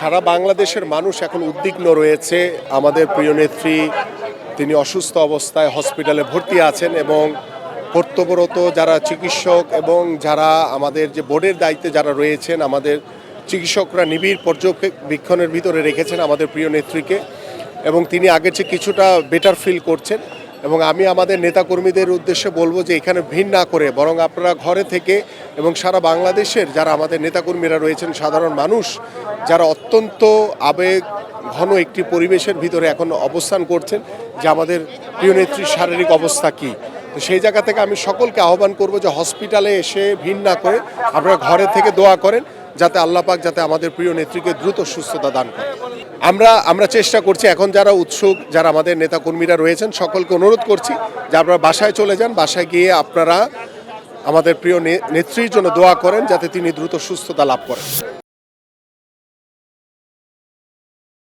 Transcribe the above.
সারা বাংলাদেশের মানুষ এখন উদ্বিগ্ন রয়েছে। আমাদের প্রিয় নেত্রী, তিনি অসুস্থ অবস্থায় হসপিটালে ভর্তি আছেন এবং কর্তব্যরত যারা চিকিৎসক এবং যারা আমাদের যে বোর্ডের দায়িত্বে যারা রয়েছেন, আমাদের চিকিৎসকরা নিবিড় পর্যবেক্ষণের ভিতরে রেখেছেন আমাদের প্রিয় নেত্রীকে এবং তিনি আগের চেয়ে কিছুটা বেটার ফিল করছেন এবং আমি আমাদের নেতাকর্মীদের উদ্দেশ্যে বলব যে এখানে ভিড় না করে বরং আপনারা ঘরে থেকে এবং সারা বাংলাদেশের যারা আমাদের নেতাকর্মীরা রয়েছেন, সাধারণ মানুষ, যারা অত্যন্ত আবেগ ঘন একটি পরিবেশের ভিতরে এখন অবস্থান করছেন, যে আমাদের প্রিয় নেত্রীর শারীরিক অবস্থা কী? তো সেই জায়গা থেকে আমি সকলকে আহ্বান করব যে হসপিটালে এসে ভিড় না করে আপনারা ঘরে থেকে দোয়া করেন, যাতে আল্লাহ পাক যাতে আমাদের প্রিয় নেত্রীকে দ্রুত সুস্থতা দান করে আমরা আমরা চেষ্টা করছি, এখন যারা উৎসুক, যারা আমাদের নেতাকর্মীরা রয়েছেন, সকলকে অনুরোধ করছি যে আপনারা বাসায় চলে যান, বাসায় গিয়ে আপনারা আমাদের প্রিয় নেত্রীর জন্য দোয়া করেন, যাতে তিনি দ্রুত সুস্থতা লাভ করেন।